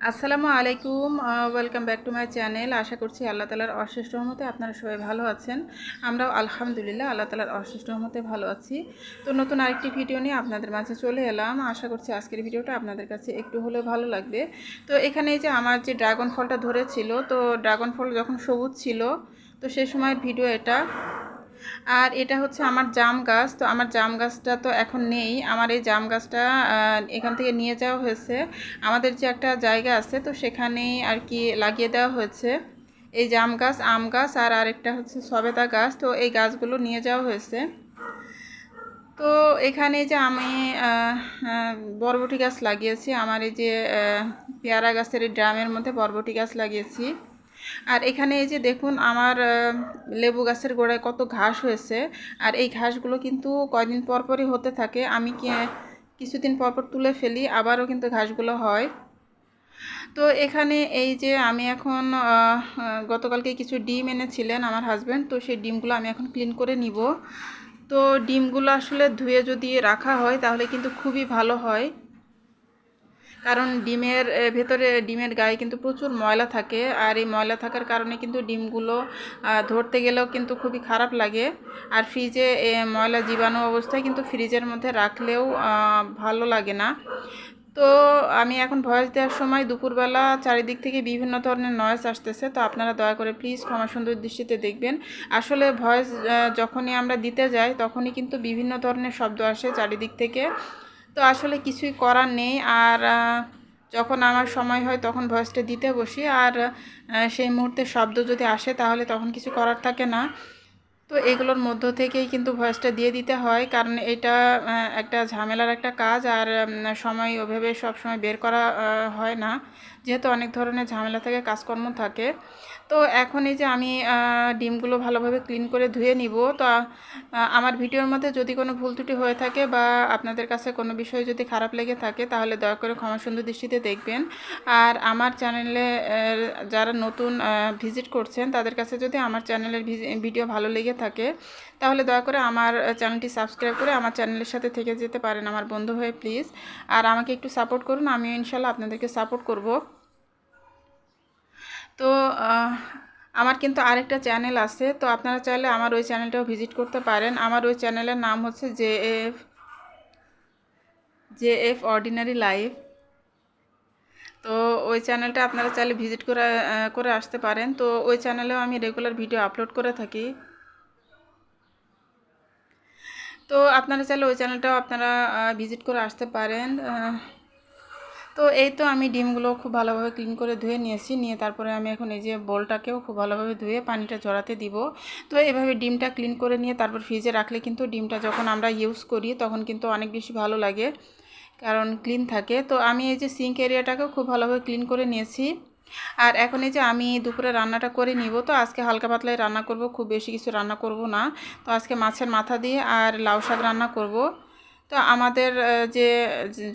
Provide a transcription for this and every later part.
আসসালামু আলাইকুম welcome back to my channel আশা করছি আল্লাহ তালার অশেষ রহমতে আপনারা সবাই ভালো আছেন। আমরাও আলহামদুলিল্লাহ আল্লাহ তালার অশেষ রহমতে ভালো আছি। তো নতুন আরেকটি ভিডিও নিয়ে আপনাদের মাঝে চলে এলাম। আশা করছি আজকের ভিডিওটা আপনাদের কাছে একটু হলেও ভালো লাগবে। তো এখানে যে আমার যে ড্রাগন ফলটা ধরেছিল, তো ড্রাগন ফল যখন সবুজ ছিল, তো সে সময়ের ভিডিও এটা। আর এটা হচ্ছে আমার জাম গাছ। তো আমার জাম গাছটা তো এখন নেই। আমার এই জাম গাছটা এখান থেকে নিয়ে যাওয়া হয়েছে। আমাদের যে একটা জায়গা আছে, তো সেখানেই আর কি লাগিয়ে দেওয়া হয়েছে। এই জাম গাছ, আম গাছ আর আরেকটা হচ্ছে সবেদা গাছ। তো এই গাছগুলো নিয়ে যাওয়া হয়েছে। তো এখানে যে আমি বরবটি গাছ লাগিয়েছি। আমার এই যে পেয়ারা গাছের ড্রামের মধ্যে বরবটি গাছ লাগিয়েছি। আর এখানে এই যে দেখুন আমার লেবু গাছের গোড়ায় কত ঘাস হয়েছে। আর এই ঘাসগুলো কিন্তু কয়দিন পর পরই হতে থাকে। আমি কিছুদিন পর পর তুলে ফেলি, আবারও কিন্তু ঘাসগুলো হয়। তো এখানে এই যে আমি এখন গতকালকে কিছু ডিম এনেছিলেন আমার হাজব্যান্ড তো সেই ডিমগুলো আমি এখন ক্লিন করে নিব। তো ডিমগুলো আসলে ধুয়ে যদি রাখা হয়, তাহলে কিন্তু খুবই ভালো হয়। কারণ ডিমের ভেতরে ডিমের গায়ে কিন্তু প্রচুর ময়লা থাকে আর এই ময়লা থাকার কারণে কিন্তু ডিমগুলো ধরতে গেলেও কিন্তু খুবই খারাপ লাগে। আর ফ্রিজে ময়লা জীবাণু অবস্থায় কিন্তু ফ্রিজের মধ্যে রাখলেও ভালো লাগে না। তো আমি এখন ভয়েস দেওয়ার সময় দুপুরবেলা চারিদিক থেকে বিভিন্ন ধরনের নয়েস আসতেছে, তো আপনারা দয়া করে প্লিজ ক্ষমা সুন্দর দৃষ্টিতে দেখবেন। আসলে ভয়েস যখনই আমরা দিতে যাই, তখনই কিন্তু বিভিন্ন ধরনের শব্দ আসে চারিদিক থেকে। তো আসলে কিছুই করার নেই। আর যখন আমার সময় হয় তখন ভয়েসটা দিতে বসি। আর সেই মুহূর্তে শব্দ যদি আসে তাহলে তখন কিছু করার থাকে না। তো এগুলোর মধ্য থেকেই কিন্তু ভয়েসটা দিয়ে দিতে হয়। কারণ এটা একটা ঝামেলার একটা কাজ। আর সময় ওভাবে সব সময় বের করা হয় না। যেহেতু অনেক ধরনের ঝামেলা থেকে কাজকর্ম থাকে। তো এখন এই যে আমি ডিমগুলো ভালোভাবে ক্লিন করে ধুয়ে নিব, তো আমার ভিডিওর মধ্যে যদি কোনো ভুল ত্রুটি হয়ে থাকে বা আপনাদের কাছে কোনো বিষয় যদি খারাপ লেগে থাকে, তাহলে দয়া করে ক্ষমা সুন্দর দৃষ্টিতে দেখবেন। আর আমার চ্যানেলে যারা নতুন ভিজিট করছেন, তাদের কাছে যদি আমার চ্যানেলের ভিডিও ভালো লেগে থাকে, তাহলে দয়া করে আমার চ্যানেলটি সাবস্ক্রাইব করে আমার চ্যানেলের সাথে থেকে যেতে পারেন, আমার বন্ধু হয়ে প্লিজ। আর আমাকে একটু সাপোর্ট করুন, আমিও ইনশাল্লাহ আপনাদেরকে সাপোর্ট করব। তো আমার কিন্তু আরেকটা চ্যানেল আছে, তো আপনারা চাইলে আমার ওই চ্যানেলটাও ভিজিট করতে পারেন। আমার ওই চ্যানেলের নাম হচ্ছে J F J F ordinary life. তো, ওই চ্যানেলটা আপনারা চাইলে ভিজিট করে করে আসতে পারেন। তো, ওই চ্যানেলেও আমি রেগুলার ভিডিও আপলোড করে থাকি। তো, আপনারা চাইলে ওই চ্যানেলটাও আপনারা ভিজিট করে আসতে পারেন। তো এই তো আমি ডিমগুলো খুব ভালোভাবে ক্লিন করে ধুয়ে নিয়েছি। নিয়ে তারপরে আমি এখন এই যে বোলটাকেও খুব ভালোভাবে ধুয়ে পানিটা জড়াতে দিব। তো এভাবে ডিমটা ক্লিন করে নিয়ে তারপর ফ্রিজে রাখলে কিন্তু ডিমটা যখন আমরা ইউজ করি তখন কিন্তু অনেক বেশি ভালো লাগে, কারণ ক্লিন থাকে। তো আমি এই যে সিঙ্ক এরিয়াটাকেও খুব ভালোভাবে ক্লিন করে নিয়েছি। আর এখন এই যে আমি দুপুরে রান্নাটা করে নিব, তো আজকে হালকা পাতলায় রান্না করব, খুব বেশি কিছু রান্না করব না। তো আজকে মাছের মাথা দিয়ে আর লাউ শাক রান্না করব। তো আমাদের যে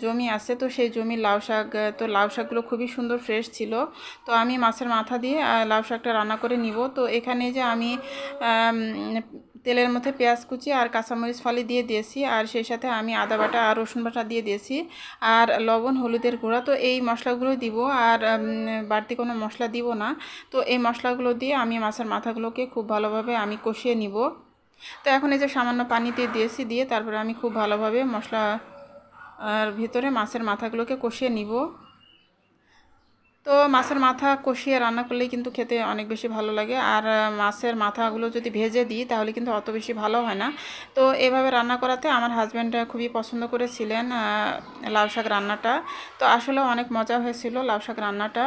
জমি আছে, তো সেই জমির লাউ শাক তো লাউ শাকগুলো খুবই সুন্দর ফ্রেশ ছিল। তো আমি মাছের মাথা দিয়ে লাউ শাকটা রান্না করে নিব। তো এখানে যে আমি তেলের মধ্যে পেঁয়াজ কুচি আর কাঁচামরিচ ফালি দিয়ে দিয়েছি। আর সেই সাথে আমি আদা বাটা আর রসুন বাটা দিয়ে দিয়েছি। আর লবণ, হলুদের গুঁড়া, তো এই মশলাগুলো দিব। আর বাড়তি কোনো মশলা দিব না। তো এই মশলাগুলো দিয়ে আমি মাছের মাথাগুলোকে খুব ভালোভাবে আমি কষিয়ে নিব। তো এখন এই যে সামান্য পানিতে দিয়েছি, দিয়ে তারপরে আমি খুব ভালোভাবে মশলা আর ভিতরে মাছের মাথাগুলোকে কষিয়ে নিব। তো মাছের মাথা কষিয়ে রান্না করলেই কিন্তু খেতে অনেক বেশি ভালো লাগে। আর মাছের মাথাগুলো যদি ভেজে দিই, তাহলে কিন্তু অত বেশি ভালো হয় না। তো এভাবে রান্না করাতে আমার হাজব্যান্ড খুবই পছন্দ করেছিলেন লাউ শাক রান্নাটা। তো আসলে অনেক মজা হয়েছিল লাউ শাক রান্নাটা।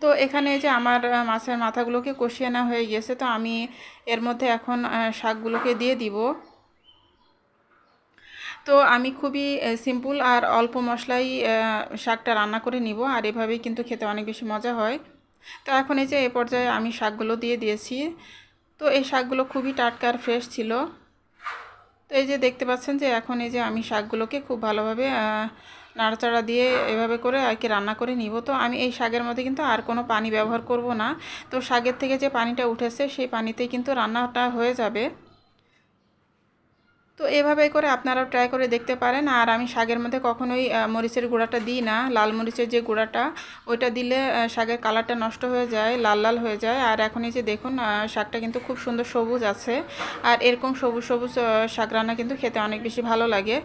তো এখানে যে আমার মাছের মাথাগুলোকে কষিয়ে নেওয়া হয়ে গিয়েছে, তো আমি এর মধ্যে এখন শাকগুলোকে দিয়ে দিব। তো আমি খুবই সিম্পল আর অল্প মশলাই শাকটা রান্না করে নিব, আর এভাবেই কিন্তু খেতে অনেক বেশি মজা হয়। তো এখন এই যে এ পর্যায়ে আমি শাকগুলো দিয়ে দিয়েছি। তো এই শাকগুলো খুবই টাটকা আর ফ্রেশ ছিল। তো এই যে দেখতে পাচ্ছেন যে এখন এই যে আমি শাকগুলোকে খুব ভালোভাবে নাড়াচাড়া দিয়ে এভাবে করে আর কি রান্না করে নিব। তো আমি এই শাকের মধ্যে কিন্তু আর কোনো পানি ব্যবহার করব না। তো শাকের থেকে যে পানিটা উঠেছে, সেই পানিতেই কিন্তু রান্নাটা হয়ে যাবে। তো এভাবে করে আপনারাও ট্রাই করে দেখতে পারেন। আর আমি শাকের মধ্যে কখনোই মরিচের গুঁড়াটা দিই না। লাল মরিচের যে গুঁড়াটা, ওইটা দিলে শাকের কালারটা নষ্ট হয়ে যায়, লাল লাল হয়ে যায়। আর এখন এই যে দেখুন শাকটা কিন্তু খুব সুন্দর সবুজ আছে। আর এরকম সবুজ সবুজ শাক রান্না কিন্তু খেতে অনেক বেশি ভালো লাগে।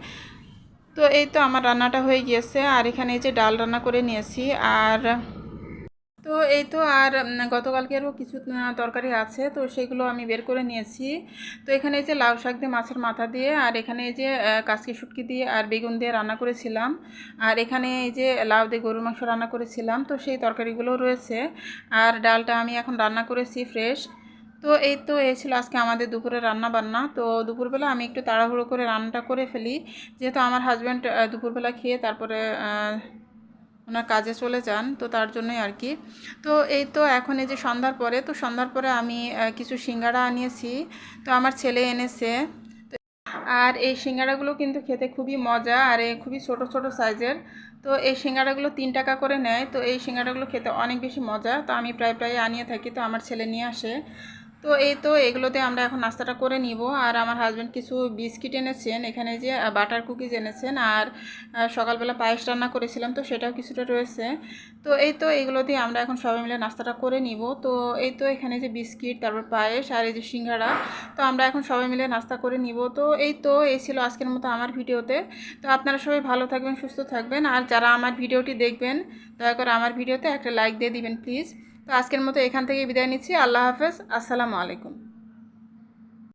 তো এই তো আমার রান্নাটা হয়ে গিয়েছে, আর এখানে এই যে ডাল রান্না করে নিয়েছি, আর তো এই তো আর গতকালকেরও কিছু তরকারি আছে, তো সেগুলো আমি বের করে নিয়েছি। তো এখানে এই যে লাউ শাক দিয়ে মাছের মাথা দিয়ে, আর এখানে এই যে কাসকি শুটকি দিয়ে আর বেগুন দিয়ে রান্না করেছিলাম। আর এখানে এই যে লাউ দিয়ে গরুর মাংস রান্না করেছিলাম, তো সেই তরকারিগুলো রয়েছে। আর ডালটা আমি এখন রান্না করেছি ফ্রেশ তো এই তো এই ছিল আজকে আমাদের দুপুরে রান্না বান্না তো দুপুরবেলা আমি একটু তাড়াহুড়ো করে রান্নাটা করে ফেলি। যেহেতু আমার হাজব্যান্ড দুপুরবেলা খেয়ে তারপরে ওনার কাজে চলে যান, তো তার জন্যই আর কি। তো এই তো এখন এই যে সন্ধ্যার পরে, তো সন্ধ্যার পরে আমি কিছু সিঙ্গাড়া আনিয়েছি। তো আমার ছেলে এনেছে। আর এই সিঙ্গাড়াগুলো কিন্তু খেতে খুবই মজা, আর এই খুবই ছোট ছোট সাইজের। তো এই সিঙ্গাড়াগুলো তিন টাকা করে নেয়। তো এই সিঙ্গাড়াগুলো খেতে অনেক বেশি মজা। তো আমি প্রায় প্রায় আনিয়ে থাকি। তো আমার ছেলে নিয়ে আসে। তো এই তো এগুলোতে আমরা এখন নাস্তাটা করে নিব। আর আমার হাজব্যান্ড কিছু বিস্কিট এনেছেন, এখানে যে বাটার কুকিজ এনেছেন আর সকালবেলা পায়েস রান্না করেছিলাম, তো সেটাও কিছুটা রয়েছে। তো এই তো এগুলো দিয়ে আমরা এখন সবাই মিলে নাস্তাটা করে নিব। তো এই তো এখানে যে বিস্কিট, তারপর পায়েস আর এই যে সিঙ্গাড়া তো আমরা এখন সবাই মিলে নাস্তা করে নিব। তো এই তো এই ছিল আজকের মতো আমার ভিডিওতে। তো আপনারা সবাই ভালো থাকবেন, সুস্থ থাকবেন। আর যারা আমার ভিডিওটি দেখবেন, দয়া করে আমার ভিডিওতে একটা লাইক দিয়ে দিবেন প্লিজ তো আজকের মতো এখান থেকে বিদায় নিচ্ছি। আল্লাহ হাফেজ। আসসালামু আলাইকুম।